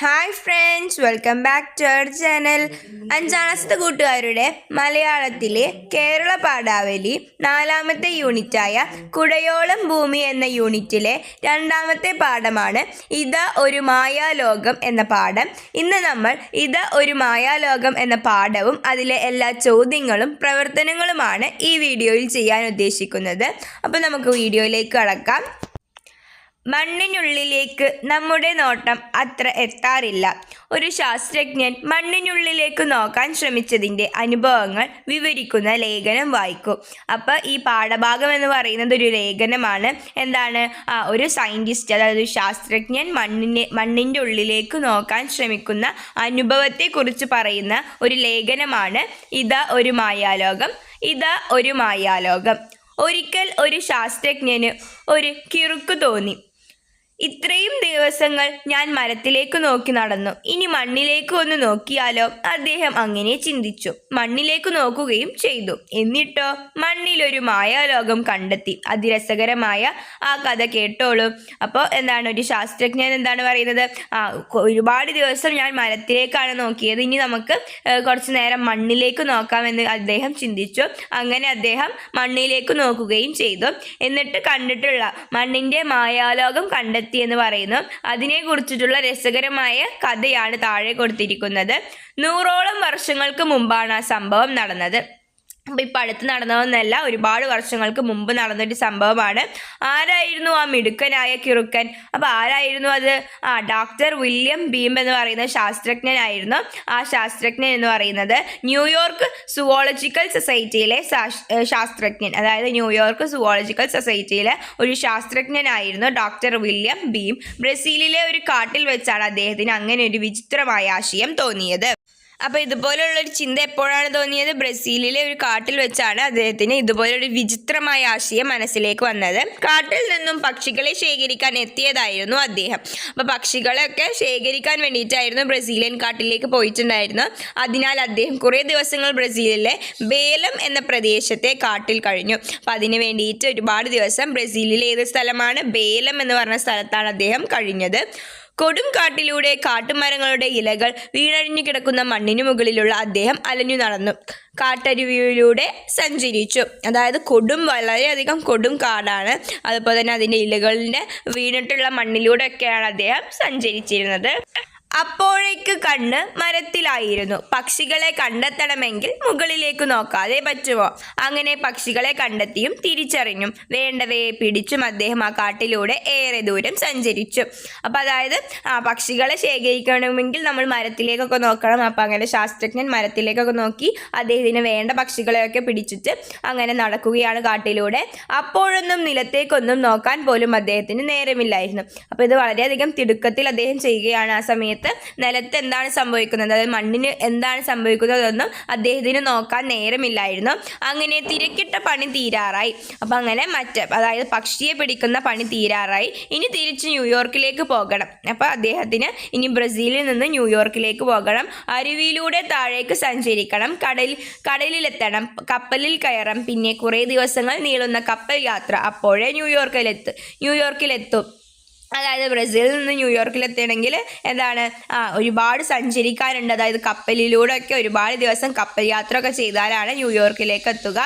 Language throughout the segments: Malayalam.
Hi friends welcome back to our channel അഞ്ചാണത്തെ കൂട്ടുകാരുടെ മലയാളത്തിലെ കേരള പാഠാവലി നാലാമത്തെ യൂണിറ്റായ കുടയോളം ഭൂമി എന്ന യൂണിറ്റിലെ രണ്ടാമത്തെ പാഠമാണ് ഇത് ഒരു മായാലോകം എന്ന പാഠം. ഇന്ന് നമ്മൾ ഇത് ഒരു മായാലോകം എന്ന പാഠവും അതിലെ എല്ലാ ചോദ്യങ്ങളും പ്രവർത്തനങ്ങളുമാണ് ഈ വീഡിയോയിൽ ചെയ്യാൻ ഉദ്ദേശിക്കുന്നത്. അപ്പോൾ നമുക്ക് വീഡിയോയിലേക്ക് കടക്കാം. മണ്ണിനുള്ളിലേക്ക് നമ്മുടെ നോട്ടം അത്ര എത്താറില്ല. ഒരു ശാസ്ത്രജ്ഞൻ മണ്ണിനുള്ളിലേക്ക് നോക്കാൻ ശ്രമിച്ചതിന്റെ അനുഭവങ്ങൾ വിവരിക്കുന്ന ലേഖനം വായിക്കും. അപ്പോൾ ഈ പാഠഭാഗം എന്ന് പറയുന്നത് ഒരു ലേഖനമാണ്. എന്താണ്? ഒരു സയന്റിസ്റ്റ് അതായത് ശാസ്ത്രജ്ഞൻ മണ്ണിനെ മണ്ണിന്റെ ഉള്ളിലേക്ക് നോക്കാൻ ശ്രമിക്കുന്ന അനുഭവത്തെക്കുറിച്ച് പറയുന്ന ഒരു ലേഖനമാണ്. ഇത് ഒരു മായാലോകം ഇത് ഒരു മായാലോകം. ഒരിക്കൽ ഒരു ശാസ്ത്രജ്ഞന് ഒരു കിറുക്ക് തോന്നി. ഇത്രയും ദിവസങ്ങൾ ഞാൻ മരത്തിലേക്ക് നോക്കി നടന്നു. ഇനി മണ്ണിലേക്ക് ഒന്ന് നോക്കിയാലോ? അദ്ദേഹം അങ്ങനെ ചിന്തിച്ചു. മണ്ണിലേക്ക് നോക്കുകയും ചെയ്തു. എന്നിട്ടോ? മണ്ണിലൊരു മായാലോകം കണ്ടെത്തി. അതിരസകരമായ ആ കഥ കേട്ടോളൂ. അപ്പോൾ എന്താണ്? ഒരു ശാസ്ത്രജ്ഞൻ എന്താണ് പറയുന്നത്? ആ ഒരുപാട് ദിവസം ഞാൻ മരത്തിലേക്കാണ് നോക്കിയത്. ഇനി നമുക്ക് കുറച്ച് നേരം മണ്ണിലേക്ക് നോക്കാമെന്ന് അദ്ദേഹം ചിന്തിച്ചു. അങ്ങനെ അദ്ദേഹം മണ്ണിലേക്ക് നോക്കുകയും ചെയ്തു. എന്നിട്ട് കണ്ടിട്ടുള്ള മണ്ണിന്റെ മായാലോകം കണ്ടെത്തി. എന്ന് പറയുന്നു. അതിനെക്കുറിച്ചിട്ടുള്ള രസകരമായ കഥയാണ് താഴെ കൊടുത്തിരിക്കുന്നത്. നൂറോളം വർഷങ്ങൾക്ക് മുമ്പാണ് ആ സംഭവം നടന്നത്. അപ്പം ഇപ്പം അടുത്ത് നടന്നതെന്നല്ല ഒരുപാട് വർഷങ്ങൾക്ക് മുമ്പ് നടന്നൊരു സംഭവമാണ്. ആരായിരുന്നു ആ മിടുക്കനായ കിറുക്കൻ? അപ്പോൾ ആരായിരുന്നു അത്? ആ ഡോക്ടർ വില്യം ബീം എന്ന് പറയുന്ന ശാസ്ത്രജ്ഞനായിരുന്നു. ആ ശാസ്ത്രജ്ഞൻ എന്ന് പറയുന്നത് ന്യൂയോർക്ക് സുവോളജിക്കൽ സൊസൈറ്റിയിലെ ശാസ്ത്രജ്ഞൻ. അതായത് ന്യൂയോർക്ക് സുവോളജിക്കൽ സൊസൈറ്റിയിലെ ഒരു ശാസ്ത്രജ്ഞനായിരുന്നു ഡോക്ടർ വില്യം ബീം ബ്രസീലിലെ ഒരു കാട്ടിൽ വെച്ചാണ് അദ്ദേഹത്തിന് അങ്ങനെ ഒരു വിചിത്രമായ ആശയം തോന്നിയത്. അപ്പോൾ ഇതുപോലുള്ള ഒരു ചിന്ത എപ്പോഴാണ് തോന്നിയത്? ബ്രസീലിലെ ഒരു കാട്ടിൽ വെച്ചാണ് അദ്ദേഹത്തിന് ഇതുപോലൊരു വിചിത്രമായ ആശയം മനസ്സിലേക്ക് വന്നത്. കാട്ടിൽ നിന്നും പക്ഷികളെ ശേഖരിക്കാൻ എത്തിയതായിരുന്നു അദ്ദേഹം. അപ്പോൾ പക്ഷികളെയൊക്കെ ശേഖരിക്കാൻ വേണ്ടിയിട്ടായിരുന്നു ബ്രസീലിയൻ കാട്ടിലേക്ക് പോയിട്ടുണ്ടായിരുന്നു അതിനാൽ അദ്ദേഹം കുറേ ദിവസങ്ങൾ ബ്രസീലിലെ ബേലം എന്ന പ്രദേശത്തെ കാട്ടിൽ കഴിഞ്ഞു. അപ്പം അതിന് വേണ്ടിയിട്ട് ഒരുപാട് ദിവസം ബ്രസീലിലെ ഏത് സ്ഥലമാണ്? ബേലം എന്ന് പറഞ്ഞ സ്ഥലത്താണ് അദ്ദേഹം കഴിഞ്ഞത്. കൊടും കാട്ടിലൂടെ കാട്ടുമരങ്ങളുടെ ഇലകൾ വീണഴിഞ്ഞു കിടക്കുന്ന മണ്ണിനു മുകളിലുള്ള അദ്ദേഹം അലഞ്ഞു നടന്നു. കാട്ടരുവിയിലൂടെ സഞ്ചരിച്ചു. അതായത് കൊടും വളരെയധികം കൊടും കാടാണ്. അതുപോലെ തന്നെ അതിന്റെ ഇലകളിന്റെ വീണിട്ടുള്ള മണ്ണിലൂടെയൊക്കെയാണ് അദ്ദേഹം സഞ്ചരിച്ചിരുന്നത്. അപ്പോഴേക്ക് കണ്ണ് മരത്തിലായിരുന്നു. പക്ഷികളെ കണ്ടെത്തണമെങ്കിൽ മുകളിലേക്ക് നോക്കാതെ പറ്റുമോ? അങ്ങനെ പക്ഷികളെ കണ്ടെത്തിയും തിരിച്ചറിഞ്ഞു വേണ്ടവയെ പിടിച്ചും അദ്ദേഹം ആ കാട്ടിലൂടെ ഏറെ ദൂരം സഞ്ചരിച്ചു. അപ്പം അതായത് ആ പക്ഷികളെ ശേഖരിക്കണമെങ്കിൽ നമ്മൾ മരത്തിലേക്കൊക്കെ നോക്കണം. അപ്പം അങ്ങനെ ശാസ്ത്രജ്ഞൻ മരത്തിലേക്കൊക്കെ നോക്കി അദ്ദേഹത്തിന് വേണ്ട പക്ഷികളെയൊക്കെ പിടിച്ചിട്ട് അങ്ങനെ നടക്കുകയാണ് കാട്ടിലൂടെ. അപ്പോഴൊന്നും നിലത്തേക്കൊന്നും നോക്കാൻ പോലും അദ്ദേഹത്തിന് നേരമില്ലായിരുന്നു. അപ്പോൾ ഇത് വളരെയധികം തിടുക്കത്തിൽ അദ്ദേഹം ചെയ്യുകയാണ് ആ സമയത്ത്. നിലത്ത് എന്താണ് സംഭവിക്കുന്നത്? അതായത് മണ്ണിന് എന്താണ് സംഭവിക്കുന്നതെന്നും അദ്ദേഹത്തിന് നോക്കാൻ നേരമില്ലായിരുന്നു. അങ്ങനെ തിരക്കിട്ട പണി തീരാറായി. അപ്പം അങ്ങനെ മറ്റ് അതായത് പക്ഷിയെ പിടിക്കുന്ന പണി തീരാറായി. ഇനി തിരിച്ച് ന്യൂയോർക്കിലേക്ക് പോകണം. അപ്പോൾ അദ്ദേഹത്തിന് ഇനി ബ്രസീലിൽ നിന്ന് ന്യൂയോർക്കിലേക്ക് പോകണം. അരുവിയിലൂടെ താഴേക്ക് സഞ്ചരിക്കണം. കടൽ കടലിലെത്തണം. കപ്പലിൽ കയറാം പിന്നെ കുറേ ദിവസങ്ങൾ നീളുന്ന കപ്പൽ യാത്ര അപ്പോഴേ ന്യൂയോർക്കിലെത്തും ന്യൂയോർക്കിലെത്തും. അതായത് ബ്രസീലിൽ നിന്ന് ന്യൂയോർക്കിൽ എത്തണമെങ്കിൽ എന്താണ് ആ ഒരുപാട് സഞ്ചരിക്കാനുണ്ട്. അതായത് കപ്പലിലൂടെ ഒക്കെ ഒരുപാട് ദിവസം കപ്പൽ യാത്ര ഒക്കെ ചെയ്താലാണ് ന്യൂയോർക്കിലേക്ക് എത്തുക.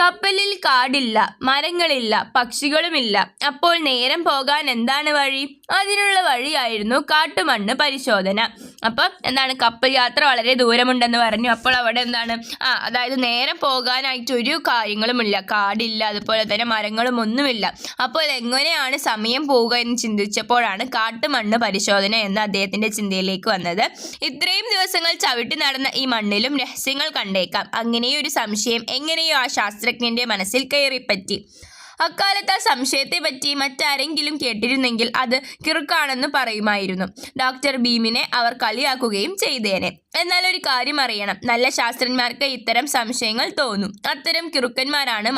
കപ്പലിൽ കാടില്ല മരങ്ങളില്ല പക്ഷികളുമില്ല. അപ്പോൾ നേരം പോകാൻ എന്താണ് വഴി? അതിനുള്ള വഴിയായിരുന്നു കാട്ടുമണ്ണ് പരിശോധന. അപ്പോൾ എന്താണ്? കപ്പൽ യാത്ര വളരെ ദൂരമുണ്ടെന്ന് പറഞ്ഞു. അപ്പോൾ അവിടെ എന്താണ്? ആ അതായത് നേരം പോകാനായിട്ട് ഒരു കാര്യങ്ങളുമില്ല. കാടില്ല അതുപോലെ തന്നെ മരങ്ങളും ഒന്നുമില്ല. അപ്പോൾ എങ്ങനെയാണ് സമയം പോവുക എന്ന് ചിന്തിച്ചപ്പോഴാണ് കാട്ടുമണ്ണ് പരിശോധന എന്ന് അദ്ദേഹത്തിന്റെ ചിന്തയിലേക്ക് വന്നത്. ഇത്രയും ദിവസങ്ങൾ ചവിട്ടി നടന്ന ഈ മണ്ണിലും രഹസ്യങ്ങൾ കണ്ടേക്കാം. അങ്ങനെയൊരു സംശയം എങ്ങനെയോ ആ ശാസ്ത്രജ്ഞന്റെ മനസ്സിൽ കയറിപ്പറ്റി. അക്കാലത്ത് ആ സംശയത്തെ പറ്റി മറ്റാരെങ്കിലും കേട്ടിരുന്നെങ്കിൽ അത് കിറുക്കാണെന്ന് പറയുമായിരുന്നു. ഡോക്ടർ ഭീമിനെ അവർ കളിയാക്കുകയും ചെയ്തേനെ. എന്നാൽ ഒരു കാര്യം അറിയണം. നല്ല ശാസ്ത്രന്മാർക്ക് ഇത്തരം സംശയങ്ങൾ തോന്നും. അത്തരം കിറുക്കന്മാരാണ്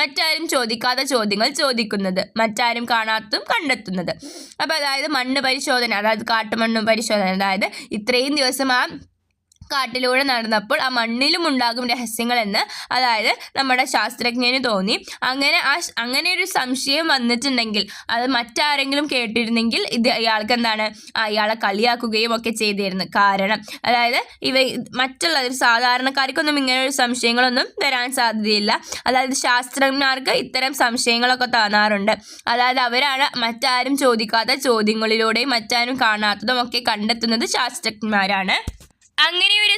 മറ്റാരും ചോദിക്കാത്ത ചോദ്യങ്ങൾ ചോദിക്കുന്നത്. മറ്റാരും കാണാത്തതും കണ്ടെത്തുന്നത്. അപ്പോൾ അതായത് മണ്ണ് പരിശോധന അതായത് കാട്ടുമണ്ണ് പരിശോധന അതായത് ഇത്രയും ദിവസം ആ കാട്ടിലൂടെ നടന്നപ്പോൾ ആ മണ്ണിലും ഉണ്ടാകും രഹസ്യങ്ങളെന്ന് അതായത് നമ്മുടെ ശാസ്ത്രജ്ഞന് തോന്നി. അങ്ങനെ ആ അങ്ങനെ ഒരു സംശയം വന്നിട്ടുണ്ടെങ്കിൽ അത് മറ്റാരെങ്കിലും കേട്ടിരുന്നെങ്കിൽ ഇത് ഇയാൾക്ക് എന്താണ് അയാളെ കളിയാക്കുകയും ഒക്കെ ചെയ്തിരുന്നു. കാരണം അതായത് ഇവ മറ്റുള്ള ഒരു സാധാരണക്കാർക്കൊന്നും ഇങ്ങനെ ഒരു സംശയങ്ങളൊന്നും വരാൻ സാധ്യതയില്ല. അതായത് ശാസ്ത്രജ്ഞർക്ക് ഇത്തരം സംശയങ്ങളൊക്കെ തോന്നാറുണ്ട്. അതായത് അവരാണ് മറ്റാരും ചോദിക്കാത്ത ചോദ്യങ്ങളിലൂടെയും മറ്റാരും കാണാത്തതും ഒക്കെ കണ്ടെത്തുന്നത് ശാസ്ത്രജ്ഞന്മാരാണ്. അങ്ങനെ ഒരു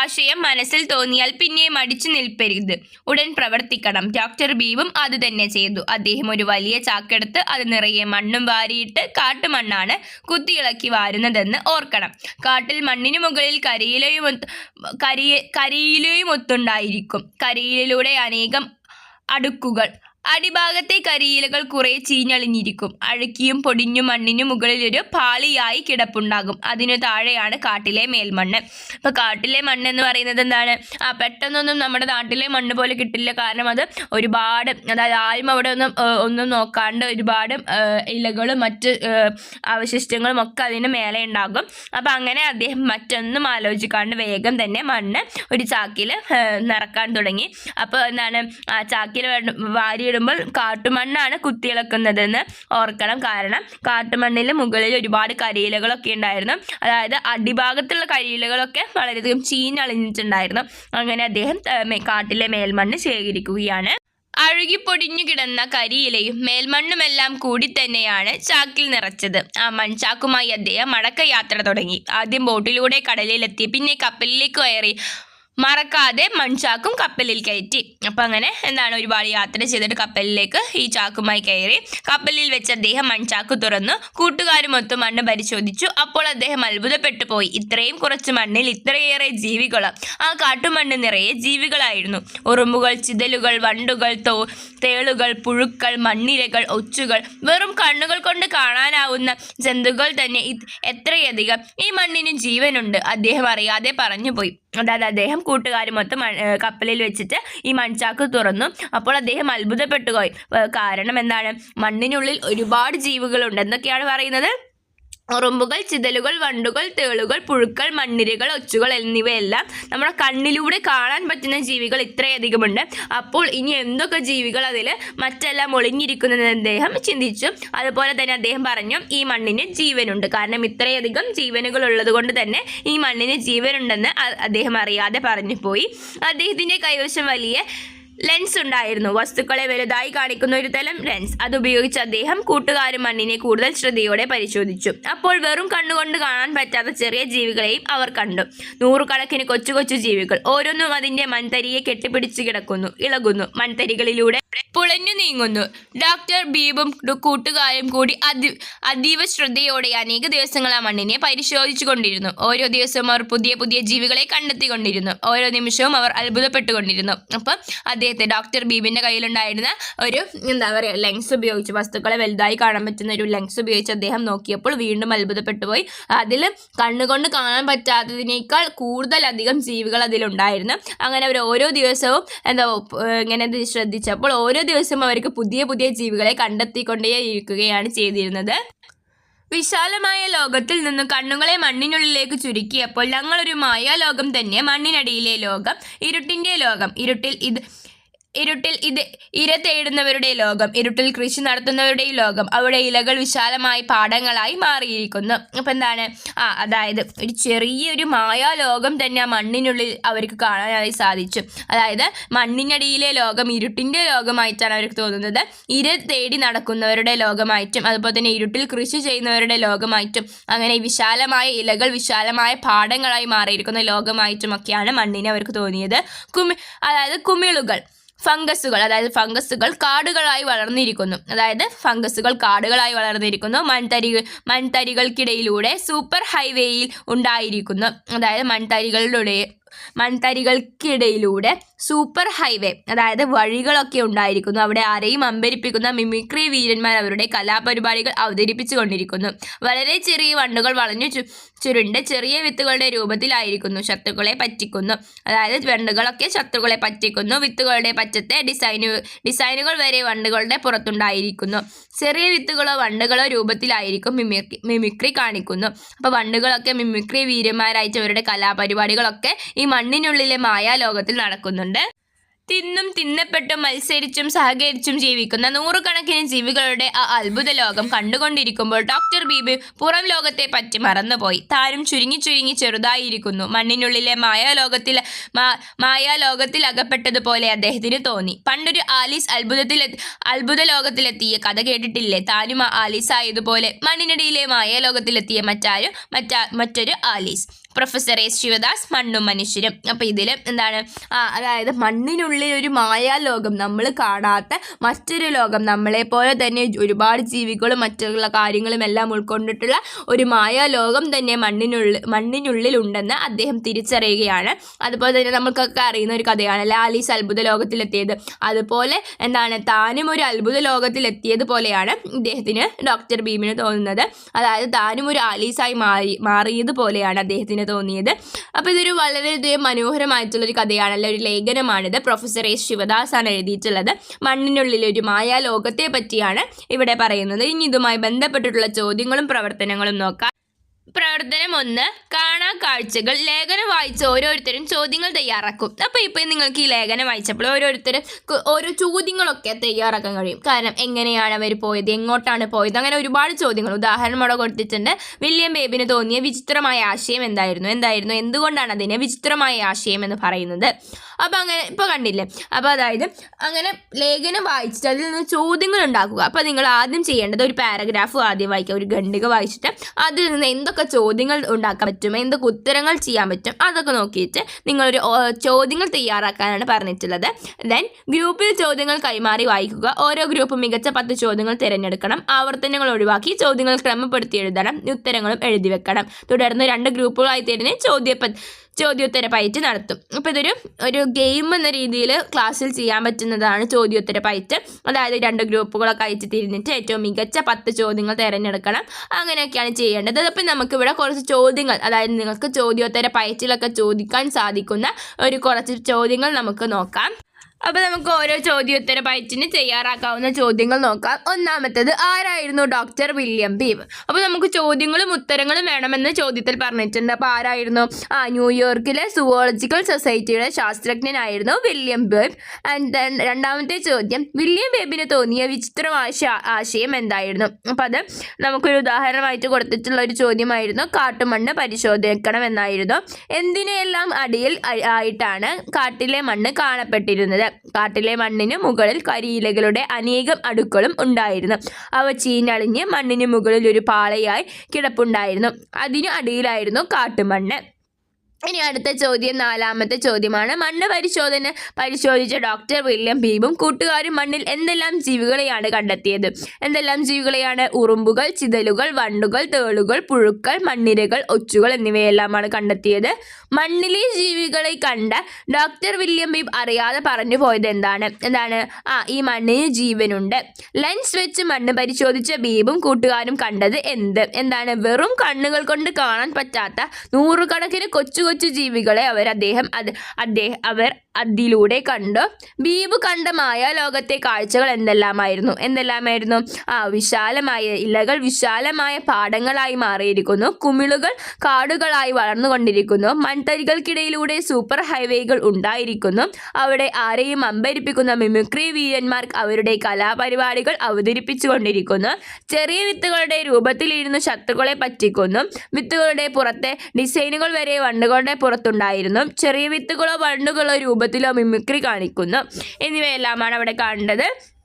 ആശയം മനസ്സിൽ തോന്നിയാൽ പിന്നെ മടിച്ചു നിൽപ്പരുത്. ഉടൻ പ്രവർത്തിക്കണം. ഡോക്ടർ ബീവും അത് തന്നെ ചെയ്തു. അദ്ദേഹം ഒരു വലിയ ചാക്കെടുത്ത് അത് നിറയെ മണ്ണും വാരിയിട്ട് കാട്ടുമണ്ണാണ് കുത്തിയിളക്കി വാരുന്നതെന്ന് ഓർക്കണം. കാട്ടിൽ മണ്ണിനു മുകളിൽ കരിയിലയും കരിയിലയും ഒത്തുണ്ടായിരിക്കും. കരിയിലൂടെ അനേകം അടുക്കുകൾ അടിഭാഗത്തെ കരിയിലകൾ കുറെ ചീഞ്ഞളിഞ്ഞിരിക്കും. അഴുക്കിയും പൊടിഞ്ഞും മണ്ണിനു മുകളിൽ ഒരു പാളിയായി കിടപ്പുണ്ടാകും. അതിനു താഴെയാണ് കാട്ടിലെ മേൽമണ്ണ്. അപ്പോൾ കാട്ടിലെ മണ്ണ് എന്ന് പറയുന്നത് എന്താണ്? ആ പെട്ടെന്നൊന്നും നമ്മുടെ നാട്ടിലെ മണ്ണ് പോലെ കിട്ടില്ല. കാരണം അത് ഒരുപാട് അതായത് ആരും അവിടെ ഒന്നും ഒന്നും നോക്കാണ്ട് ഒരുപാട് ഇലകളും മറ്റ് അവശിഷ്ടങ്ങളും ഒക്കെ അതിന് മേലെ ഉണ്ടാകും. അപ്പം അങ്ങനെ അദ്ദേഹം മറ്റൊന്നും ആലോചിക്കാണ്ട് വേഗം തന്നെ മണ്ണ് ഒരു ചാക്കിൽ നിറക്കാൻ തുടങ്ങി. അപ്പോൾ എന്താണ്? ആ ചാക്കിൽ വാരിയിടുമ്പോൾ കാട്ടുമണ്ണാണ് കുത്തിയിളക്കുന്നതെന്ന് ഓർക്കണം. കാരണം കാട്ടുമണ്ണിൽ മുകളിൽ ഒരുപാട് കരിയിലകളൊക്കെ ഉണ്ടായിരുന്നു. അതായത് അടിഭാഗത്തുള്ള കരിയിലകളൊക്കെ വളരെയധികം ചീഞ്ഞളിഞ്ഞിട്ടുണ്ടായിരുന്നു. അങ്ങനെ അദ്ദേഹം കാട്ടിലെ മേൽമണ്ണ് ശേഖരിക്കുകയാണ്. അഴുകിപ്പൊടിഞ്ഞു കിടന്ന കരിയിലയും മേൽമണ്ണുമെല്ലാം കൂടി തന്നെയാണ് ചാക്കിൽ നിറച്ചത്. ആ മൺചാക്കുമായി അദ്ദേഹം മടക്കയാത്ര തുടങ്ങി. ആദ്യം ബോട്ടിലൂടെ കടലിലെത്തി പിന്നെ കപ്പലിലേക്ക് കയറി. മറക്കാതെ മൺചാക്കും കപ്പലിൽ കയറ്റി. അപ്പം അങ്ങനെ എന്താണ് ഒരുപാട് യാത്ര ചെയ്തിട്ട് കപ്പലിലേക്ക് ഈ ചാക്കുമായി കയറി. കപ്പലിൽ വെച്ച് അദ്ദേഹം മൺചാക്ക് തുറന്നു. കൂട്ടുകാരുമൊത്ത് മണ്ണ് പരിശോധിച്ചു. അപ്പോൾ അദ്ദേഹം അത്ഭുതപ്പെട്ടു പോയി. ഇത്രയും കുറച്ച് മണ്ണിൽ ഇത്രയേറെ ജീവികൾ ആ കാട്ടുമണ്ണ് നിറയെ ജീവികളായിരുന്നു. ഉറുമ്പുകൾ ചിതലുകൾ വണ്ടുകൾ തോ തേളുകൾ പുഴുക്കൾ മണ്ണിരകൾ ഒച്ചുകൾ. വെറും കണ്ണുകൾ കൊണ്ട് കാണാനാവുന്ന ജന്തുക്കൾ തന്നെ എത്രയധികം. ഈ മണ്ണിന് ജീവനുണ്ട്. അദ്ദേഹം അറിയാതെ പറഞ്ഞുപോയി അതായത് അദ്ദേഹം കൂട്ടുകാരുമൊത്ത് മൊത്തം കപ്പലിൽ വെച്ചിട്ട് ഈ മൺചാക്ക് തുറന്നു. അപ്പോൾ അദ്ദേഹം അത്ഭുതപ്പെട്ടു പോയി കാരണം എന്താണ്? മണ്ണിനുള്ളിൽ ഒരുപാട് ജീവികളുണ്ട്. എന്തൊക്കെയാണ് പറയുന്നത്? ഉറുമ്പുകൾ ചിതലുകൾ വണ്ടുകൾ തേളുകൾ പുഴുക്കൾ മണ്ണിരകൾ ഒച്ചുകൾ എന്നിവയെല്ലാം നമ്മുടെ കണ്ണിലൂടെ കാണാൻ പറ്റുന്ന ജീവികൾ ഇത്രയധികമുണ്ട്. അപ്പോൾ ഇനി എന്തൊക്കെ ജീവികൾ അതിൽ മറ്റെല്ലാം ഒളിഞ്ഞിരിക്കുന്നതെന്ന് അദ്ദേഹം ചിന്തിച്ചു. അതുപോലെ തന്നെ അദ്ദേഹം പറഞ്ഞു ഈ മണ്ണിന് ജീവനുണ്ട്. കാരണം ഇത്രയധികം ജീവനുകൾ ഉള്ളത് കൊണ്ട് തന്നെ ഈ മണ്ണിന് ജീവനുണ്ടെന്ന് അദ്ദേഹം അറിയാതെ പറഞ്ഞു പോയി. അദ്ദേഹത്തിന്റെ കൈവശം വലിയ ലെൻസ് ഉണ്ടായിരുന്നു. വസ്തുക്കളെ വലുതായി കാണിക്കുന്ന ഒരു തരം ലെൻസ് അതുപയോഗിച്ച് അദ്ദേഹം കൂട്ടുകാരും മണ്ണിനെ കൂടുതൽ ശ്രദ്ധയോടെ പരിശോധിച്ചു. അപ്പോൾ വെറും കണ്ണുകൊണ്ട് കാണാൻ പറ്റാത്ത ചെറിയ ജീവികളെയും അവർ കണ്ടു. നൂറുകണക്കിന് കൊച്ചു കൊച്ചു ജീവികൾ. ഓരോന്നും അതിന്റെ മൺതരിയെ കെട്ടിപ്പിടിച്ച് കിടക്കുന്നു ഇളകുന്നു. മൺതരികളിലൂടെ പുളഞ്ഞു നീങ്ങുന്നു. ഡോക്ടർ ബീബും കൂട്ടുകാരും കൂടി അതി അതീവ ശ്രദ്ധയോടെ അനേക ദിവസങ്ങൾ ആ മണ്ണിനെ പരിശോധിച്ചുകൊണ്ടിരുന്നു. ഓരോ ദിവസവും അവർ പുതിയ പുതിയ ജീവികളെ കണ്ടെത്തിക്കൊണ്ടിരുന്നു. ഓരോ നിമിഷവും അവർ അത്ഭുതപ്പെട്ടുകൊണ്ടിരുന്നു. അപ്പം അദ്ദേഹത്തെ ഡോക്ടർ ബീബിന്റെ കയ്യിലുണ്ടായിരുന്ന ഒരു എന്താ പറയുക ലെങ്സ് ഉപയോഗിച്ച് വസ്തുക്കളെ വലുതായി കാണാൻ പറ്റുന്ന ഒരു ലെങ്സ് ഉപയോഗിച്ച് അദ്ദേഹം നോക്കിയപ്പോൾ വീണ്ടും അത്ഭുതപ്പെട്ടു പോയി അതിൽ കണ്ണുകൊണ്ട് കാണാൻ പറ്റാത്തതിനേക്കാൾ കൂടുതലധികം ജീവികൾ അതിലുണ്ടായിരുന്നു. അങ്ങനെ അവർ ഓരോ ദിവസവും എന്താ ഇങ്ങനെ ശ്രദ്ധിച്ചപ്പോൾ ഓരോ ദിവസവും അവർക്ക് പുതിയ പുതിയ ജീവികളെ കണ്ടെത്തിക്കൊണ്ടേ ഇരിക്കുകയാണ് ചെയ്തിരുന്നത്. വിശാലമായ ലോകത്തിൽ നിന്ന് കണ്ണുകളെ മണ്ണിനുള്ളിലേക്ക് ചുരുക്കിയപ്പോൾ ഞങ്ങളൊരു മായാലോകം തന്നെ മണ്ണിനടിയിലെ ലോകം ഇരുട്ടിന്റെ ലോകം. ഇരുട്ടിൽ ഇത് ഇരുട്ടിൽ ഇത് ഇര തേടുന്നവരുടെ ലോകം ഇരുട്ടിൽ കൃഷി നടത്തുന്നവരുടെ ലോകം അവിടെ ഇലകൾ വിശാലമായി പാടങ്ങളായി മാറിയിരിക്കുന്നു. അപ്പം എന്താണ്? ആ അതായത് ഒരു ചെറിയൊരു മായാലോകം തന്നെ ആ മണ്ണിനുള്ളിൽ അവർക്ക് കാണാനായി സാധിച്ചു. അതായത് മണ്ണിനടിയിലെ ലോകം ഇരുട്ടിന്റെ ലോകമായിട്ടാണ് അവർക്ക് തോന്നുന്നത്. ഇര തേടി നടക്കുന്നവരുടെ ലോകമായിട്ടും അതുപോലെ തന്നെ ഇരുട്ടിൽ കൃഷി ചെയ്യുന്നവരുടെ ലോകമായിട്ടും അങ്ങനെ വിശാലമായ ഇലകൾ വിശാലമായ പാടങ്ങളായി മാറിയിരിക്കുന്ന ലോകമായിട്ടും ഒക്കെയാണ് മണ്ണിനെ അവർക്ക് തോന്നിയത്. കുമി അതായത് കുമിളുകൾ. ഫംഗസുകൾ അതായത് ഫംഗസുകൾ കാടുകളായി വളർന്നിരിക്കുന്നു. അതായത് ഫംഗസുകൾ കാടുകളായി വളർന്നിരിക്കുന്നു. മൺതരി മൺതരികൾക്കിടയിലൂടെ സൂപ്പർ ഹൈവേയിൽ ഉണ്ടായിരിക്കുന്നു. അതായത് മൺതരികളിലൂടെ മൺതരികൾക്കിടയിലൂടെ സൂപ്പർ ഹൈവേ അതായത് വഴികളൊക്കെ ഉണ്ടായിരിക്കുന്നു. അവിടെ ആരെയും അമ്പരിപ്പിക്കുന്ന മിമിക്രി വീരന്മാർ അവരുടെ കലാപരിപാടികൾ അവതരിപ്പിച്ചു കൊണ്ടിരിക്കുന്നു വളരെ ചെറിയ വണ്ടുകൾ വളഞ്ഞു ചുരുണ്ട് ചെറിയ വിത്തുകളുടെ രൂപത്തിലായിരിക്കുന്നു ശത്രുക്കളെ പറ്റിക്കുന്നു. അതായത് വണ്ടുകളൊക്കെ ശത്രുക്കളെ പറ്റിക്കുന്നു. വിത്തുകളുടെ പച്ചത്തെ ഡിസൈനു ഡിസൈനുകൾ വരെ വണ്ടുകളുടെ പുറത്തുണ്ടായിരിക്കുന്നു. ചെറിയ വിത്തുകളോ വണ്ടുകളോ രൂപത്തിലായിരിക്കും മിമിക്രി മിമിക്രി കാണിക്കുന്നു. അപ്പോൾ വണ്ടുകളൊക്കെ മിമിക്രി വീരന്മാരായിട്ട് അവരുടെ കലാപരിപാടികളൊക്കെ ഈ മണ്ണിനുള്ളിലെ മായാലോകത്തിൽ നടക്കുന്നുണ്ട്. തിന്നും തിന്നപ്പെട്ടും മത്സരിച്ചും സഹകരിച്ചും ജീവിക്കുന്ന നൂറുകണക്കിന് ജീവികളുടെ ആ അത്ഭുത ലോകം കണ്ടുകൊണ്ടിരിക്കുമ്പോൾ ഡോക്ടർ ബീബി പുറം ലോകത്തെ പറ്റി മറന്നുപോയി. താരും ചുരുങ്ങി ചുരുങ്ങി ചെറുതായിരിക്കുന്നു. മണ്ണിനുള്ളിലെ മായാലോകത്തിൽ മായാലോകത്തിൽ അകപ്പെട്ടതുപോലെ അദ്ദേഹത്തിന് തോന്നി. പണ്ടൊരു ആലീസ് അത്ഭുതത്തിൽ അത്ഭുത ലോകത്തിലെത്തിയ കഥ കേട്ടിട്ടില്ലേ? താനും ആ ആലീസ് ആയതുപോലെ മണ്ണിനടിയിലെ മായാലോകത്തിലെത്തിയ മറ്റാരും മറ്റാ മറ്റൊരു ആലീസ്. പ്രൊഫസർ എസ് ശിവദാസ് മണ്ണും മനുഷ്യരും. അപ്പോൾ ഇതിൽ എന്താണ്? അതായത് മണ്ണിനുള്ളിൽ ഒരു മായാലോകം നമ്മൾ കാണാത്ത മറ്റൊരു ലോകം നമ്മളെ പോലെ തന്നെ ഒരുപാട് ജീവികളും മറ്റുള്ള കാര്യങ്ങളും എല്ലാം ഉൾക്കൊണ്ടിട്ടുള്ള ഒരു മായാലോകം തന്നെ മണ്ണിനുള്ളിൽ മണ്ണിനുള്ളിൽ ഉണ്ടെന്ന് അദ്ദേഹം തിരിച്ചറിയുകയാണ്. അതുപോലെ തന്നെ നമുക്കൊക്കെ അറിയുന്ന ഒരു കഥയാണ് ആലീസ് അത്ഭുത ലോകത്തിലെത്തിയത്. അതുപോലെ എന്താണ്? താനും ഒരു അത്ഭുത ലോകത്തിലെത്തിയത് പോലെയാണ് ഇദ്ദേഹത്തിന് ഡോക്ടർ ഭീമിന് തോന്നുന്നത്. അതായത് താനും ഒരു ആലീസായി മാറി മാറിയതുപോലെയാണ് അദ്ദേഹത്തിന് തോന്നിയത്. അപ്പോൾ ഇതൊരു വളരെയധികം മനോഹരമായിട്ടുള്ളൊരു കഥയാണല്ലോ. ഒരു ലേഖനമാണിത്. പ്രൊഫസർ എസ് ശിവദാസ് ആണ് എഴുതിയിട്ടുള്ളത്. മണ്ണിനുള്ളിൽ ഒരു മായാലോകത്തെ പറ്റിയാണ് ഇവിടെ പറയുന്നത്. ഇനി ഇതുമായി ബന്ധപ്പെട്ടിട്ടുള്ള ചോദ്യങ്ങളും പ്രവർത്തനങ്ങളും നോക്കാം. പ്രവർത്തനം ഒന്ന് കാണാ കാഴ്ചകൾ ലേഖനം വായിച്ച ഓരോരുത്തരും ചോദ്യങ്ങൾ തയ്യാറാക്കും. അപ്പോൾ ഇപ്പോൾ നിങ്ങൾക്ക് ഈ ലേഖനം വായിച്ചപ്പോൾ ഓരോരുത്തരും ഓരോ ചോദ്യങ്ങളൊക്കെ തയ്യാറാക്കാൻ കഴിയും. കാരണം എങ്ങനെയാണ് അവർ പോയത് എങ്ങോട്ടാണ് പോയത് അങ്ങനെ ഒരുപാട് ചോദ്യങ്ങൾ. ഉദാഹരണം അവിടെ കൊടുത്തിട്ടുണ്ട് വില്യം ബേബിന് തോന്നിയ വിചിത്രമായ ആശയം എന്തായിരുന്നു? എന്തായിരുന്നു? എന്തുകൊണ്ടാണ് അതിനെ വിചിത്രമായ ആശയം എന്ന് പറയുന്നത്? അപ്പോൾ അങ്ങനെ ഇപ്പോൾ കണ്ടില്ലേ? അപ്പോൾ അതായത് അങ്ങനെ ലേഖനം വായിച്ചിട്ട് അതിൽ നിന്ന് ചോദ്യങ്ങൾ ഉണ്ടാക്കുക. അപ്പോൾ നിങ്ങൾ ആദ്യം ചെയ്യേണ്ടത് ഒരു പാരഗ്രാഫ് ആദ്യം വായിക്കുക ഒരു ഖണ്ഡിക വായിച്ചിട്ട് അതിൽ നിന്ന് എന്തൊക്കെ ചോദ്യങ്ങൾ ഉണ്ടാക്കാൻ പറ്റും എന്തൊക്കെ ഉത്തരങ്ങൾ ചെയ്യാൻ പറ്റും അതൊക്കെ നോക്കിയിട്ട് നിങ്ങളൊരു ചോദ്യങ്ങൾ തയ്യാറാക്കാനാണ് പറഞ്ഞിട്ടുള്ളത്. ദെൻ ഗ്രൂപ്പിൽ ചോദ്യങ്ങൾ കൈമാറി വായിക്കുക. ഓരോ ഗ്രൂപ്പും മികച്ച പത്ത് ചോദ്യങ്ങൾ തിരഞ്ഞെടുക്കണം. ആവർത്തനങ്ങൾ ഒഴിവാക്കി ചോദ്യങ്ങൾ ക്രമപ്പെടുത്തി എഴുതണം. ഉത്തരങ്ങളും എഴുതി വെക്കണം. തുടർന്ന് രണ്ട് ഗ്രൂപ്പുകളായി തിരിഞ്ഞ് ചോദ്യ ചോദ്യോത്തര പയറ്റ് നടത്തും. അപ്പോൾ ഇതൊരു ഒരു ഗെയിം എന്ന രീതിയിൽ ക്ലാസ്സിൽ ചെയ്യാൻ പറ്റുന്നതാണ് ചോദ്യോത്തര പയറ്റ് അതായത് രണ്ട് ഗ്രൂപ്പുകളൊക്കെ അയച്ച് തിരിഞ്ഞിട്ട് ഏറ്റവും മികച്ച പത്ത് ചോദ്യങ്ങൾ തിരഞ്ഞെടുക്കണം. അങ്ങനെയൊക്കെയാണ് ചെയ്യേണ്ടത്. അപ്പം നമുക്കിവിടെ കുറച്ച് ചോദ്യങ്ങൾ അതായത് നിങ്ങൾക്ക് ചോദ്യോത്തര പയറ്റിലൊക്കെ ചോദിക്കാൻ സാധിക്കുന്ന ഒരു കുറച്ച് ചോദ്യങ്ങൾ നമുക്ക് നോക്കാം. അപ്പോൾ നമുക്ക് ഓരോ ചോദ്യോത്തര പയറ്റിന് തയ്യാറാക്കാവുന്ന ചോദ്യങ്ങൾ നോക്കാം. ഒന്നാമത്തത് ആരായിരുന്നു ഡോക്ടർ വില്യം ബീവ് അപ്പോൾ നമുക്ക് ചോദ്യങ്ങളും ഉത്തരങ്ങളും വേണമെന്ന് ചോദ്യത്തിൽ പറഞ്ഞിട്ടുണ്ട്. അപ്പോൾ ആരായിരുന്നു? ആ ന്യൂയോർക്കിലെ സുവോളജിക്കൽ സൊസൈറ്റിയുടെ ശാസ്ത്രജ്ഞനായിരുന്നു വില്യം ബേബ് ആൻഡ് രണ്ടാമത്തെ ചോദ്യം വില്യം ബേബിന് തോന്നിയ വിചിത്രമായ ആശയം എന്തായിരുന്നു? അപ്പോൾ അത് നമുക്കൊരു ഉദാഹരണമായിട്ട് കൊടുത്തിട്ടുള്ള ഒരു ചോദ്യമായിരുന്നു കാട്ടുമണ്ണ് പരിശോധിക്കണം എന്നായിരുന്നു. എന്തിനെയെല്ലാം അടിയിൽ ആയിട്ടാണ് കാട്ടിലെ മണ്ണ് കാണപ്പെട്ടിരുന്നത്? കാട്ടിലെ മണ്ണിന് മുകളിൽ കരിയിലകളുടെ അനേകം അടുക്കളും ഉണ്ടായിരുന്നു. അവ ചീഞ്ഞളിഞ്ഞ് മണ്ണിന് മുകളിൽ ഒരു പാളയായി കിടപ്പുണ്ടായിരുന്നു. അതിനു അടിയിലായിരുന്നു കാട്ടുമണ്ണ്. ഇനി അടുത്ത ചോദ്യം നാലാമത്തെ ചോദ്യമാണ്. മണ്ണ് പരിശോധന പരിശോധിച്ച ഡോക്ടർ വില്യം ബീബും കൂട്ടുകാരും മണ്ണിൽ എന്തെല്ലാം ജീവികളെയാണ് കണ്ടെത്തിയത്? എന്തെല്ലാം ജീവികളെയാണ്? ഉറുമ്പുകൾ ചിതലുകൾ വണ്ടുകൾ തേളുകൾ പുഴുക്കൾ മണ്ണിരകൾ ഒച്ചുകൾ എന്നിവയെല്ലാമാണ് കണ്ടെത്തിയത്. മണ്ണിലെ ജീവികളെ കണ്ട ഡോക്ടർ വില്യം ബീബ് അറിയാതെ പറഞ്ഞു പോയത് എന്താണ്? എന്താണ്? ആ ഈ മണ്ണിന് ജീവനുണ്ട്. ലെൻസ് വെച്ച് മണ്ണ് പരിശോധിച്ച ബീബും കൂട്ടുകാരും കണ്ടത് എന്ത്? എന്താണ്? വെറും കണ്ണുകൾ കൊണ്ട് കാണാൻ പറ്റാത്ത നൂറുകണക്കിന് കൊച്ചു കൊച്ചു ജീവികളെ അവർ അദ്ദേഹം അദ്ദേഹം അവർ അതിലൂടെ കണ്ടു. കണ്ട മായ ലോകത്തെ കാഴ്ചകൾ എന്തെല്ലാമായിരുന്നു? എന്തെല്ലാമായിരുന്നു? ആ വിശാലമായ ഇലകൾ വിശാലമായ പാടങ്ങളായി മാറിയിരിക്കുന്നു. കുമിളുകൾ കാടുകളായി വളർന്നുകൊണ്ടിരിക്കുന്നു. മൺതരികൾക്കിടയിലൂടെ സൂപ്പർ ഹൈവേകൾ ഉണ്ടായിരിക്കുന്നു. അവിടെ ആരെയും അമ്പരിപ്പിക്കുന്ന മിമിക്രി വീരന്മാർ അവരുടെ കലാപരിപാടികൾ അവതരിപ്പിച്ചുകൊണ്ടിരിക്കുന്നു. ചെറിയ വിത്തുകളുടെ രൂപത്തിലിരുന്ന് ശത്രുക്കളെ പറ്റിക്കുന്നു. വിത്തുകളുടെ പുറത്തെ ഡിസൈനുകൾ വരെ വണ്ടുകളുടെ പുറത്തുണ്ടായിരുന്നു. ചെറിയ വിത്തുകളോ വണ്ടുകളോ രൂപത്തിലോ മിമിക്രി കാണിക്കുന്നു. എന്നിവയെല്ലാമാണ് അവിടെ കണ്ടത്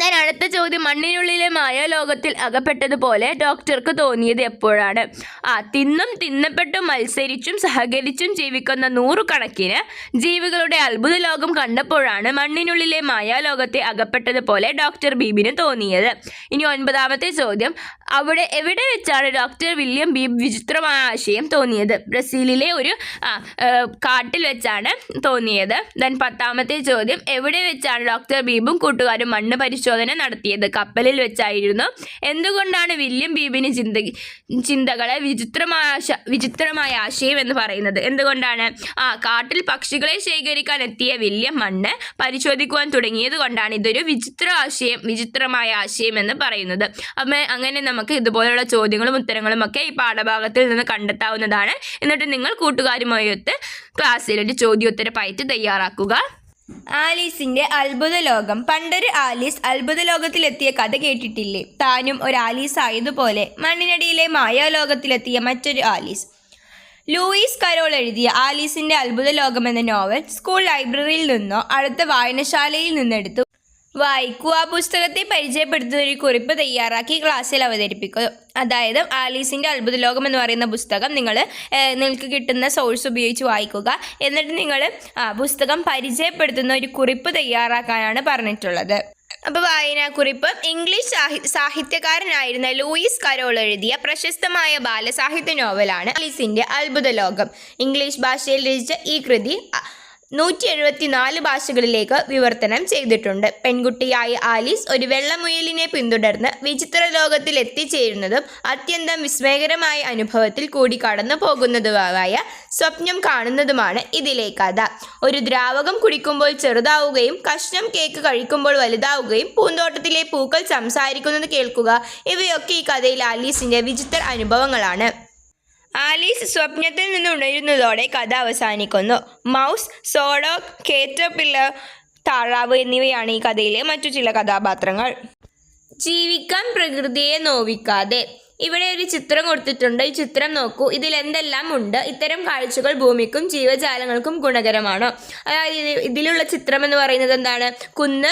ഞാൻ അടുത്ത ചോദ്യം മണ്ണിനുള്ളിലെ മായാലോകത്തിൽ അകപ്പെട്ടതുപോലെ ഡോക്ടർക്ക് തോന്നിയത് എപ്പോഴാണ്? ആ തിന്നും തിന്നപ്പെട്ടും മത്സരിച്ചും സഹകരിച്ചും ജീവിക്കുന്ന നൂറുകണക്കിന് ജീവികളുടെ അത്ഭുത ലോകം കണ്ടപ്പോഴാണ് മണ്ണിനുള്ളിലെ മായാലോകത്തെ അകപ്പെട്ടതുപോലെ ഡോക്ടർ ബീബിന് തോന്നിയത്. ഇനി ഒൻപതാമത്തെ ചോദ്യം അവിടെ എവിടെ വെച്ചാണ് ഡോക്ടർ വില്യം ബീബ് വിചിത്രമായ ആശയം തോന്നിയത്? ബ്രസീലിലെ ഒരു കാട്ടിൽ വെച്ചാണ് തോന്നിയത്. ദെൻ പത്താമത്തെ ചോദ്യം എവിടെ വെച്ചാണ് ഡോക്ടർ ബീബും കൂട്ടുകാരും മണ്ണ് പരിശോധന നടത്തിയത്. കപ്പലിൽ വെച്ചായിരുന്നു. എന്തുകൊണ്ടാണ് വില്യം ബീബിന് ചിന്ത ചിന്തകളെ വിചിത്രമായ വിചിത്രമായ ആശയം എന്ന് പറയുന്നത്? എന്തുകൊണ്ടാണ്? ആ കാട്ടിൽ പക്ഷികളെ ശേഖരിക്കാൻ എത്തിയ വില്യം മണ്ണ് പരിശോധിക്കുവാൻ തുടങ്ങിയത് കൊണ്ടാണ്. ഇതൊരു വിചിത്ര ആശയം വിചിത്രമായ ആശയം എന്ന് പറയുന്നത്. അപ്പം അങ്ങനെ നമുക്ക് ഇതുപോലുള്ള ചോദ്യങ്ങളും ഉത്തരങ്ങളും ഒക്കെ ഈ പാഠഭാഗത്തിൽ നിന്ന് കണ്ടെത്താവുന്നതാണ്. എന്നിട്ട് നിങ്ങൾ കൂട്ടുകാരുമായൊത്ത് ക്ലാസ്സിൽ ഒരു ചോദ്യോത്തര പയറ്റ് തയ്യാറാക്കുക. ആലീസിന്റെ അത്ഭുത ലോകം പണ്ടൊരു ആലീസ് അത്ഭുത ലോകത്തിലെത്തിയ കഥ കേട്ടിട്ടില്ലേ? താനും ഒരു ആലീസ് ആയതുപോലെ മണ്ണിനടിയിലെ മായാലോകത്തിലെത്തിയ മറ്റൊരു ആലീസ്. ലൂയിസ് കരോൾ എഴുതിയ ആലീസിന്റെ അത്ഭുത ലോകം എന്ന നോവൽ സ്കൂൾ ലൈബ്രറിയിൽ നിന്നോ അടുത്ത വായനശാലയിൽ നിന്നെടുത്തു വായിക്കൂ. ആ പുസ്തകത്തെ പരിചയപ്പെടുത്തുന്ന ഒരു കുറിപ്പ് തയ്യാറാക്കി ക്ലാസ്സിൽ അവതരിപ്പിക്കുക അതായത് ആലീസിന്റെ അത്ഭുത ലോകം എന്ന് പറയുന്ന പുസ്തകം നിങ്ങൾ നിങ്ങൾക്ക് കിട്ടുന്ന സോഴ്സ് ഉപയോഗിച്ച് വായിക്കുക. എന്നിട്ട് നിങ്ങൾ ആ പുസ്തകം പരിചയപ്പെടുത്തുന്ന ഒരു കുറിപ്പ് തയ്യാറാക്കാനാണ് പറഞ്ഞിട്ടുള്ളത്. അപ്പോൾ വായനാക്കുറിപ്പ് ഇംഗ്ലീഷ് സാഹി സാഹിത്യകാരനായിരുന്ന ലൂയിസ് കരോൾ എഴുതിയ പ്രശസ്തമായ ബാലസാഹിത്യ നോവലാണ് ആലീസിന്റെ അത്ഭുത ലോകം ഇംഗ്ലീഷ് ഭാഷയിൽ രചിച്ച ഈ കൃതി നൂറ്റി എഴുപത്തിനാല് ഭാഷകളിലേക്ക് വിവർത്തനം ചെയ്തിട്ടുണ്ട്. പെൺകുട്ടിയായ ആലീസ് ഒരു വെള്ളമുയലിനെ പിന്തുടർന്ന് വിചിത്ര ലോകത്തിൽ എത്തിച്ചേരുന്നതും അത്യന്തം വിസ്മയകരമായ അനുഭവത്തിൽ കൂടി കടന്നു പോകുന്നതുമായ സ്വപ്നം കാണുന്നതുമാണ് ഇതിലെ കഥ. ഒരു ദ്രാവകം കുടിക്കുമ്പോൾ ചെറുതാവുകയും കഷ്ണം കേക്ക് കഴിക്കുമ്പോൾ വലുതാവുകയും പൂന്തോട്ടത്തിലെ പൂക്കൾ സംസാരിക്കുന്നത് കേൾക്കുക ഇവയൊക്കെ ഈ കഥയിൽ ആലീസിന്റെ വിചിത്ര അനുഭവങ്ങളാണ്. ആലീസ് സ്വപ്നത്തിൽ നിന്ന് ഉണരുന്നതോടെ കഥ അവസാനിക്കുന്നു. മൗസ് സോഡോ കേറ്റപ്പില്ലർ താറാവ് എന്നിവയാണ് ഈ കഥയിലെ മറ്റു ചില കഥാപാത്രങ്ങൾ. ജീവിക്കാൻ പ്രകൃതിയെ നോവിക്കാതെ ഇവിടെ ഒരു ചിത്രം കൊടുത്തിട്ടുണ്ട്. ഈ ചിത്രം നോക്കൂ. ഇതിൽ എന്തെല്ലാം ഉണ്ട്? ഇത്തരം കാഴ്ചകൾ ഭൂമിക്കും ജീവജാലങ്ങൾക്കും ഗുണകരമാണ്? അതായത് ഇതിലുള്ള ചിത്രം എന്ന് പറയുന്നത് എന്താണ്? കുന്ന്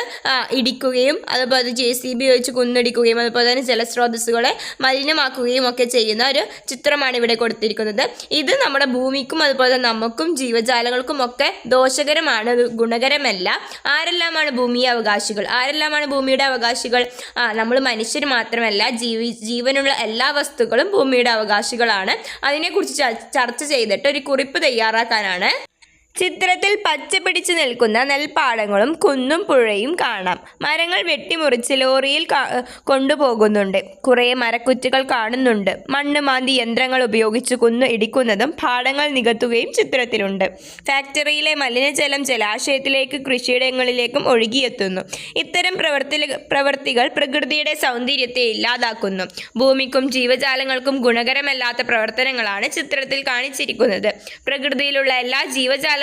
ഇടിക്കുകയും അതുപോലെ ജെ സി ബി വെച്ച് കുന്നിടിക്കുകയും അതുപോലെ തന്നെ ജലസ്രോതസ്സുകളെ മലിനമാക്കുകയും ഒക്കെ ചെയ്യുന്ന ഒരു ചിത്രമാണ് ഇവിടെ കൊടുത്തിരിക്കുന്നത്. ഇത് നമ്മുടെ ഭൂമിക്കും അതുപോലെ നമുക്കും ജീവജാലങ്ങൾക്കും ഒക്കെ ദോഷകരമാണ് ഗുണകരമല്ല. ആരെല്ലാമാണ് ഭൂമിയെ അവകാശികൾ? ആരെല്ലാമാണ് ഭൂമിയുടെ അവകാശികൾ? നമ്മൾ മനുഷ്യർ മാത്രമല്ല. ജീവി ജീവനുള്ള എല്ലാ വസ്തുക്കളും ഭൂമിയുടെ അവകാശികളാണ്. അതിനെക്കുറിച്ച് ചർച്ച ചെയ്തിട്ട് ഒരു കുറിപ്പ് തയ്യാറാക്കാനാണ് ചിത്രത്തിൽ പച്ച പിടിച്ചു നിൽക്കുന്ന നെൽപ്പാടങ്ങളും കുന്നും പുഴയും കാണാം. മരങ്ങൾ വെട്ടിമുറിച്ച് ലോറിയിൽ കൊണ്ടുപോകുന്നുണ്ട്. കുറേ മരക്കുറ്റികൾ കാണുന്നുണ്ട്. മണ്ണ് മാന്തി യന്ത്രങ്ങൾ ഉപയോഗിച്ച് കുന്ന് ഇടിക്കുന്നതും പാടങ്ങൾ നികത്തുകയും ചിത്രത്തിലുണ്ട്. ഫാക്ടറിയിലെ മലിനജലം ജലാശയത്തിലേക്ക് കൃഷിയിടങ്ങളിലേക്കും ഒഴുകിയെത്തുന്നു. ഇത്തരം പ്രവർത്തി പ്രവൃത്തികൾ പ്രകൃതിയുടെ സൗന്ദര്യത്തെ ഇല്ലാതാക്കുന്നു. ഭൂമിക്കും ജീവജാലങ്ങൾക്കും ഗുണകരമല്ലാത്ത പ്രവർത്തനങ്ങളാണ് ചിത്രത്തിൽ കാണിച്ചിരിക്കുന്നത്. പ്രകൃതിയിലുള്ള എല്ലാ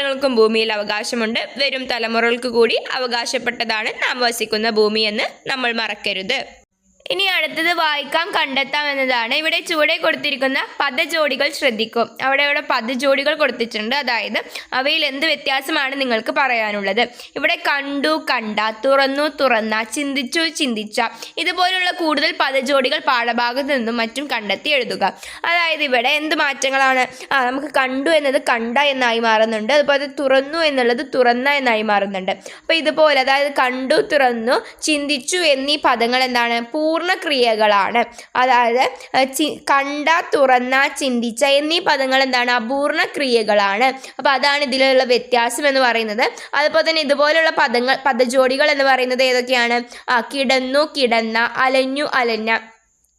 ജീവജാലങ്ങൾക്കും ഭൂമിയിൽ അവകാശമുണ്ട്. വരും തലമുറകൾക്ക് കൂടി അവകാശപ്പെട്ടതാണ് നാം വസിക്കുന്ന ഭൂമിയെന്ന് നമ്മൾ മറക്കരുത്. ഇനി അടുത്തത് വായിക്കാം കണ്ടെത്താം എന്നതാണ്. ഇവിടെ ചുവടെ കൊടുത്തിരിക്കുന്ന പദജോഡികൾ ശ്രദ്ധിക്കും. അവിടെ ഇവിടെ പദജോഡികൾ കൊടുത്തിട്ടുണ്ട്. അതായത് അവയിൽ എന്ത് വ്യത്യാസമാണ് നിങ്ങൾക്ക് പറയാനുള്ളത്? ഇവിടെ കണ്ടു കണ്ട തുറന്നു തുറന്ന ചിന്തിച്ചു ചിന്തിച്ച. ഇതുപോലുള്ള കൂടുതൽ പദജോഡികൾ പാഠഭാഗത്ത് നിന്നും മറ്റും കണ്ടെത്തി എഴുതുക. അതായത് ഇവിടെ എന്ത് മാറ്റങ്ങളാണ്? ആ നമുക്ക് കണ്ടു എന്നത് കണ്ട എന്നായി മാറുന്നുണ്ട്. അതുപോലെ തുറന്നു എന്നുള്ളത് തുറന്ന എന്നായി മാറുന്നുണ്ട്. അപ്പോൾ ഇതുപോലെ അതായത് കണ്ടു തുറന്നു ചിന്തിച്ചു എന്നീ പദങ്ങൾ എന്താണ്? പൂർണക്രിയകളാണ് അതായത് ചി- കണ്ട തുറന്ന ചിന്തിച്ച എന്നീ പദങ്ങൾ എന്താണ് അപൂർണ ക്രിയകളാണ് അപ്പോൾ അതാണ് ഇതിലുള്ള വ്യത്യാസം എന്ന് പറയുന്നത്. അതുപോലെ തന്നെ ഇതുപോലുള്ള പദങ്ങൾ പദജോഡികൾ എന്ന് പറയുന്നത് ഏതൊക്കെയാണ്? കിടന്നു കിടന്ന അലഞ്ഞു അലഞ്ഞ.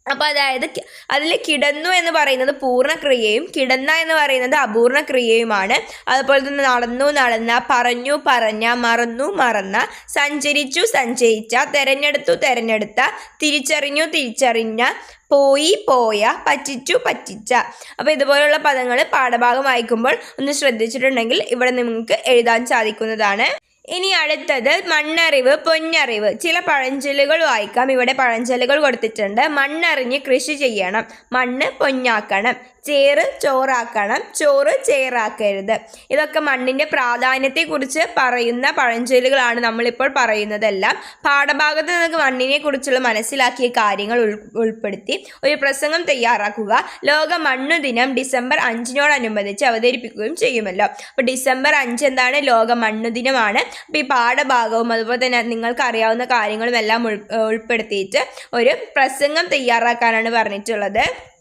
അപ്പോൾ അതായത് അതിൽ കിടന്നു എന്ന് പറയുന്നത് പൂർണക്രിയയും കിടന്ന എന്ന് പറയുന്നത് അപൂർണ ക്രിയയുമാണ് അതുപോലെ തന്നെ നടന്നു നടന്ന പറഞ്ഞു പറഞ്ഞ മറന്നു മറന്ന സഞ്ചരിച്ചു സഞ്ചരിച്ച തെരഞ്ഞെടുത്തു തെരഞ്ഞെടുത്ത തിരിച്ചറിഞ്ഞു തിരിച്ചറിഞ്ഞ പോയി പോയ പറ്റിച്ചു പറ്റിച്ച. അപ്പോൾ ഇതുപോലുള്ള പദങ്ങൾ പാഠഭാഗം വായിക്കുമ്പോൾ ഒന്ന് ശ്രദ്ധിച്ചിട്ടുണ്ടെങ്കിൽ ഇവിടെ നിങ്ങൾക്ക് എഴുതാൻ സാധിക്കുന്നതാണ്. ഇനി അടുത്തത് മണ്ണറിവ് പൊന്നറിവ്. ചില പഴഞ്ചൊല്ലുകൾ വായിക്കാം. ഇവിടെ പഴഞ്ചൊല്ലുകൾ കൊടുത്തിട്ടുണ്ട്. മണ്ണറിഞ്ഞ് കൃഷി ചെയ്യണം. മണ്ണ് പൊന്നാക്കണം. ചേറ് ചോറാക്കണം. ചോറ് ചേറാക്കരുത്. ഇതൊക്കെ മണ്ണിന്റെ പ്രാധാന്യത്തെക്കുറിച്ച് പറയുന്ന പഴഞ്ചൊല്ലുകളാണ് നമ്മളിപ്പോൾ പറയുന്നതെല്ലാം. പാഠഭാഗത്ത് നിങ്ങൾക്ക് മണ്ണിനെ കുറിച്ചുള്ള മനസ്സിലാക്കിയ കാര്യങ്ങൾ ഉൾ ഉൾപ്പെടുത്തി. ഒരു പ്രസംഗം തയ്യാറാക്കുക. ലോക മണ്ണു ദിനം ഡിസംബർ അഞ്ചിനോടനുബന്ധിച്ച് അവതരിപ്പിക്കുകയും ചെയ്യുമല്ലോ. അപ്പോൾ ഡിസംബർ അഞ്ച് എന്താണ്? ലോക മണ്ണു ദിനമാണ്. അപ്പോൾ ഈ പാഠഭാഗവും അതുപോലെ തന്നെ നിങ്ങൾക്ക് അറിയാവുന്ന കാര്യങ്ങളും എല്ലാം ഉൾ ഉൾപ്പെടുത്തിയിട്ട് ഒരു പ്രസംഗം തയ്യാറാക്കാനാണ് പറഞ്ഞിട്ടുള്ളത്.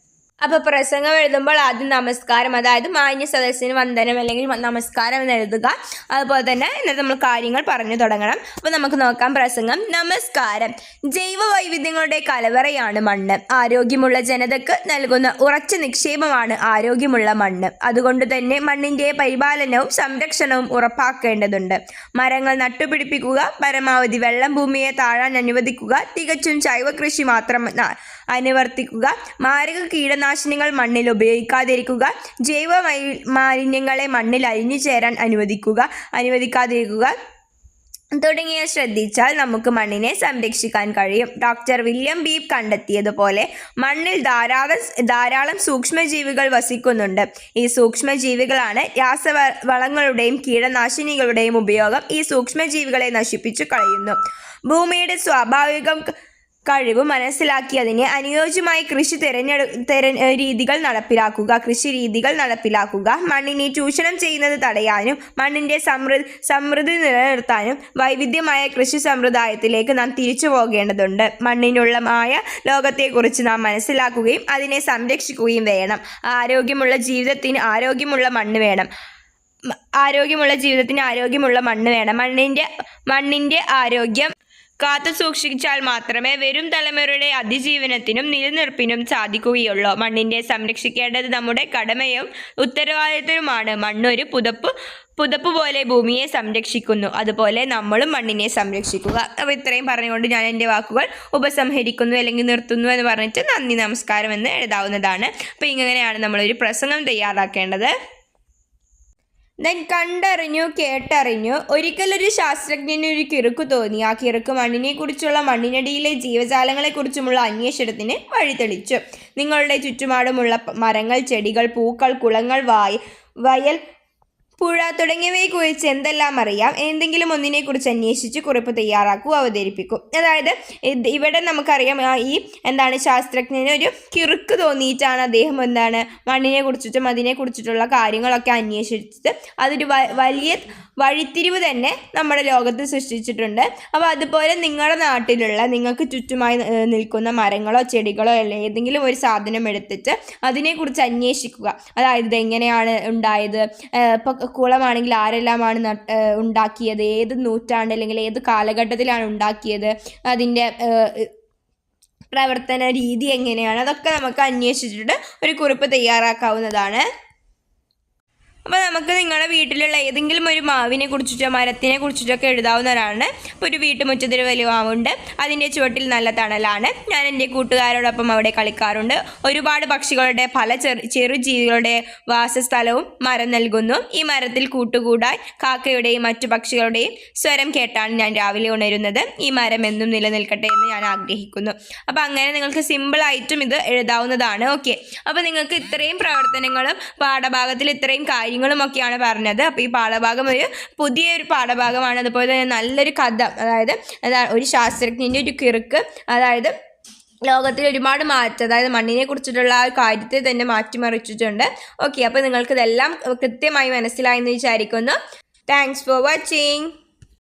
അപ്പോൾ പ്രസംഗം എഴുതുമ്പോൾ ആദ്യം നമസ്കാരം അതായത് മാന്യ സദസ്സിന് വന്ദനം അല്ലെങ്കിൽ നമസ്കാരം എന്ന് എഴുതുക. അതുപോലെ തന്നെ എന്നിട്ട് നമ്മൾ കാര്യങ്ങൾ പറഞ്ഞു തുടങ്ങണം. അപ്പോൾ നമുക്ക് നോക്കാം പ്രസംഗം. നമസ്കാരം. ജൈവ വൈവിധ്യങ്ങളുടെ കലവറയാണ് മണ്ണ്. ആരോഗ്യമുള്ള ജനതയ്ക്ക് നൽകുന്ന ഉറച്ച നിക്ഷേപമാണ് ആരോഗ്യമുള്ള മണ്ണ്. അതുകൊണ്ട് തന്നെ മണ്ണിന്റെ പരിപാലനവും സംരക്ഷണവും ഉറപ്പാക്കേണ്ടതുണ്ട്. മരങ്ങൾ നട്ടുപിടിപ്പിക്കുക പരമാവധി വെള്ളം ഭൂമിയെ താഴാൻ അനുവദിക്കുക തികച്ചും ജൈവ കൃഷി മാത്രം അനുവർത്തിക്കുക. മാരക കീടനാശിനികൾ മണ്ണിൽ ഉപയോഗിക്കാതിരിക്കുക. ജൈവ മാലിന്യങ്ങളെ മണ്ണിൽ അലിഞ്ഞു ചേരാൻ അനുവദിക്കുക. അനുവദിക്കാതിരിക്കുക. തുടങ്ങിയ ശ്രദ്ധിച്ചാൽ നമുക്ക് മണ്ണിനെ സംരക്ഷിക്കാൻ കഴിയും. ഡോക്ടർ വില്യം ബീബ് കണ്ടെത്തിയതുപോലെ മണ്ണിൽ ധാരാളം ധാരാളം സൂക്ഷ്മജീവികൾ വസിക്കുന്നുണ്ട്. ഈ സൂക്ഷ്മജീവികളാണ് രാസവളങ്ങളുടെയും കീടനാശിനികളുടെയും ഉപയോഗം ഈ സൂക്ഷ്മജീവികളെ നശിപ്പിച്ചു കളയുന്നു. ഭൂമിയുടെ സ്വാഭാവികം കഴിവ് മനസ്സിലാക്കി അതിനെ അനുയോജ്യമായ കൃഷി തിരഞ്ഞെടു തിര രീതികൾ നടപ്പിലാക്കുക കൃഷി രീതികൾ നടപ്പിലാക്കുക. മണ്ണിനെ ചൂഷണം ചെയ്യുന്നത് തടയാനും മണ്ണിന്റെ സമൃ സമൃദ്ധി നിലനിർത്താനും വൈവിധ്യമായ കൃഷി സമ്പ്രദായത്തിലേക്ക് നാം തിരിച്ചു പോകേണ്ടതുണ്ട്. മണ്ണിനുള്ളമായ ലോകത്തെക്കുറിച്ച് നാം മനസ്സിലാക്കുകയും അതിനെ സംരക്ഷിക്കുകയും വേണം. ആരോഗ്യമുള്ള ജീവിതത്തിന് ആരോഗ്യമുള്ള മണ്ണ് വേണം. ആരോഗ്യമുള്ള ജീവിതത്തിന് ആരോഗ്യമുള്ള മണ്ണ് വേണം. മണ്ണിന്റെ മണ്ണിന്റെ ആരോഗ്യം കാത്തു സൂക്ഷിച്ചാൽ മാത്രമേ വരും തലമുറയുടെ അതിജീവനത്തിനും നിലനിർപ്പിനും സാധിക്കുകയുള്ളൂ. മണ്ണിന്റെ സംരക്ഷിക്കേണ്ടത് നമ്മുടെ കടമയും ഉത്തരവാദിത്തവുമാണ്. മണ്ണൊരു പുതപ്പ് പുതപ്പ് പോലെ ഭൂമിയെ സംരക്ഷിക്കുന്നു. അതുപോലെ നമ്മളും മണ്ണിനെ സംരക്ഷിക്കുക. അപ്പോൾ ഇത്രയും പറഞ്ഞുകൊണ്ട് ഞാൻ എന്റെ വാക്കുകൾ ഉപസംഹരിക്കുന്നു അല്ലെങ്കിൽ നിർത്തുന്നു എന്ന് പറഞ്ഞിട്ട് നന്ദി നമസ്കാരം എന്ന് എഴുതാവുന്നതാണ്. അപ്പോൾ ഇങ്ങനെയാണ് നമ്മളൊരു പ്രസംഗം തയ്യാറാക്കേണ്ടത്. ദെൻ കണ്ടറിഞ്ഞു കേട്ടറിഞ്ഞു ഒരിക്കലൊരു ശാസ്ത്രജ്ഞന് ഒരു കിറുക്ക് തോന്നി. ആ കിറുക്ക് മണ്ണിനെക്കുറിച്ചുള്ള മണ്ണിനടിയിലെ ജീവജാലങ്ങളെക്കുറിച്ചുമുള്ള അന്വേഷണത്തിന് വഴിതെളിച്ചു. നിങ്ങളുടെ ചുറ്റുപാടുമുള്ള മരങ്ങൾ ചെടികൾ പൂക്കൾ കുളങ്ങൾ വായ വയൽ പുഴ തുടങ്ങിയവയെക്കുറിച്ച് എന്തെല്ലാം അറിയാം? എന്തെങ്കിലും ഒന്നിനെ കുറിച്ച് അന്വേഷിച്ച് കുറിപ്പ് തയ്യാറാക്കും അവതരിപ്പിക്കും. അതായത് ഇവിടെ നമുക്കറിയാം ഈ എന്താണ് ശാസ്ത്രജ്ഞന് ഒരു കിറുക്ക് തോന്നിയിട്ടാണ് അദ്ദേഹം എന്താണ് മണ്ണിനെ കുറിച്ചിട്ടും അതിനെ കുറിച്ചിട്ടുള്ള കാര്യങ്ങളൊക്കെ അന്വേഷിച്ചിട്ട് അതൊരു വലിയ വഴിത്തിരിവ് തന്നെ നമ്മുടെ ലോകത്ത് സൃഷ്ടിച്ചിട്ടുണ്ട്. അപ്പോൾ അതുപോലെ നിങ്ങളുടെ നാട്ടിലുള്ള നിങ്ങൾക്ക് ചുറ്റുമായി നിൽക്കുന്ന മരങ്ങളോ ചെടികളോ അല്ലെ ഏതെങ്കിലും ഒരു സാധനം എടുത്തിട്ട് അതിനെക്കുറിച്ച് അന്വേഷിക്കുക. അതായത് എങ്ങനെയാണ് ഉണ്ടായത്? ഇപ്പോൾ കുളമാണെങ്കിൽ ആരെല്ലാമാണ് ഉണ്ടാക്കിയത്? ഏത് നൂറ്റാണ്ട് അല്ലെങ്കിൽ ഏത് കാലഘട്ടത്തിലാണ് ഉണ്ടാക്കിയത്? അതിന്റെ പ്രവർത്തന രീതി എങ്ങനെയാണ്? അതൊക്കെ നമുക്ക് അന്വേഷിച്ചിട്ട് ഒരു കുറിപ്പ് തയ്യാറാക്കാവുന്നതാണ്. അപ്പോൾ നമുക്ക് നിങ്ങളുടെ വീട്ടിലുള്ള ഏതെങ്കിലും ഒരു മാവിനെ കുറിച്ചിട്ടോ മരത്തിനെ കുറിച്ചിട്ടൊക്കെ എഴുതാവുന്നതാണ് ഇപ്പോൾ ഒരു വീട്ടുമുറ്റത്തൊരു വലിയ മാവുണ്ട്. അതിന്റെ ചുവട്ടിൽ നല്ല തണലാണ്. ഞാൻ എന്റെ കൂട്ടുകാരോടൊപ്പം അവിടെ കളിക്കാറുണ്ട്. ഒരുപാട് പക്ഷികളുടെ പല ചെറു ചെറുജീവികളുടെ വാസസ്ഥലവും മരം നൽകുന്നു. ഈ മരത്തിൽ കൂട്ടുകൂടാൻ കാക്കയുടെയും മറ്റു പക്ഷികളുടെയും സ്വരം കേട്ടാണ് ഞാൻ രാവിലെ ഉണരുന്നത്. ഈ മരം എന്നും നിലനിൽക്കട്ടെ എന്ന് ഞാൻ ആഗ്രഹിക്കുന്നു. അപ്പോൾ അങ്ങനെ നിങ്ങൾക്ക് സിമ്പിളായിട്ടും ഇത് എഴുതാവുന്നതാണ്. ഓക്കെ അപ്പോൾ നിങ്ങൾക്ക് ഇത്രയും പ്രവർത്തനങ്ങളും പാഠഭാഗത്തിൽ ഇത്രയും കാര്യങ്ങളും ഒക്കെയാണ് പറഞ്ഞത്. അപ്പോൾ ഈ പാഠഭാഗം ഒരു പുതിയൊരു പാഠഭാഗമാണ്. അതുപോലെ തന്നെ നല്ലൊരു കഥ. അതായത് ഒരു ശാസ്ത്രജ്ഞന്റെ ഒരു കിറുക്ക് അതായത് ലോകത്തിൽ ഒരുപാട് മാറ്റം അതായത് മണ്ണിനെ കുറിച്ചിട്ടുള്ള ആ കാര്യത്തെ തന്നെ മാറ്റിമറിച്ചിട്ടുണ്ട്. ഓക്കെ അപ്പോൾ നിങ്ങൾക്ക് ഇതെല്ലാം കൃത്യമായി മനസ്സിലായെന്ന് വിചാരിക്കുന്നു. Thanks for watching